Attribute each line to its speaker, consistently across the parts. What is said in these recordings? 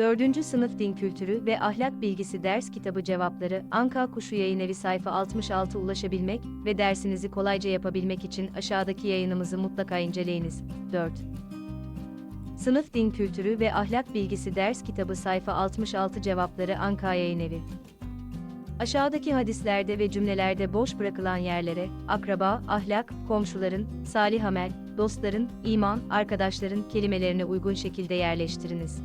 Speaker 1: 4. Sınıf Din Kültürü ve Ahlak Bilgisi Ders Kitabı Cevapları Anka Kuşu Yayınevi sayfa 66 ulaşabilmek ve dersinizi kolayca yapabilmek için aşağıdaki yayınımızı mutlaka inceleyiniz. 4. Sınıf Din Kültürü ve Ahlak Bilgisi Ders Kitabı sayfa 66 Cevapları Anka Yayınevi Aşağıdaki hadislerde ve cümlelerde boş bırakılan yerlere, akraba, ahlak, komşuların, salih amel, dostların, iman, arkadaşların kelimelerine uygun şekilde yerleştiriniz.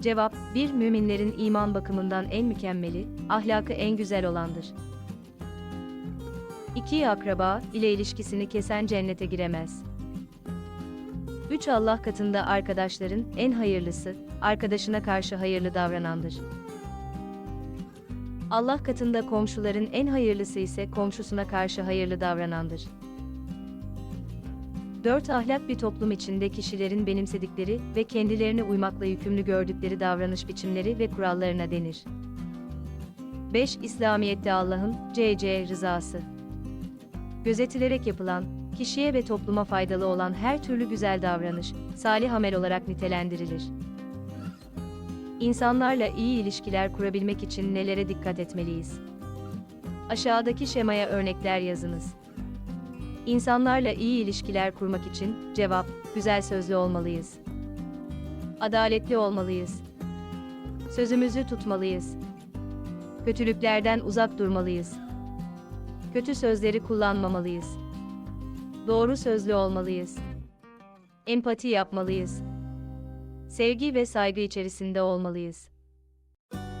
Speaker 1: Cevap, bir müminlerin iman bakımından en mükemmeli, ahlakı en güzel olandır. 2. Akraba ile ilişkisini kesen cennete giremez. 3. Allah katında arkadaşların en hayırlısı, arkadaşına karşı hayırlı davranandır. Allah katında komşuların en hayırlısı ise komşusuna karşı hayırlı davranandır. 4. Ahlak bir toplum içinde kişilerin benimsedikleri ve kendilerine uymakla yükümlü gördükleri davranış biçimleri ve kurallarına denir. 5. İslamiyet'te Allah'ın CC rızası. Gözetilerek yapılan, kişiye ve topluma faydalı olan her türlü güzel davranış, salih amel olarak nitelendirilir. İnsanlarla iyi ilişkiler kurabilmek için nelere dikkat etmeliyiz? Aşağıdaki şemaya örnekler yazınız. İnsanlarla iyi ilişkiler kurmak için cevap, güzel sözlü olmalıyız. Adaletli olmalıyız. Sözümüzü tutmalıyız. Kötülüklerden uzak durmalıyız. Kötü sözleri kullanmamalıyız. Doğru sözlü olmalıyız. Empati yapmalıyız. Sevgi ve saygı içerisinde olmalıyız.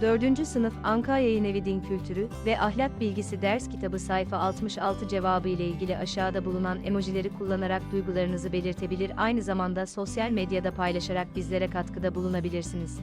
Speaker 1: 4. Sınıf Anka Yayınevi Din Kültürü ve Ahlak Bilgisi Ders Kitabı sayfa 66 cevabı ile ilgili aşağıda bulunan emojileri kullanarak duygularınızı belirtebilir aynı zamanda sosyal medyada paylaşarak bizlere katkıda bulunabilirsiniz.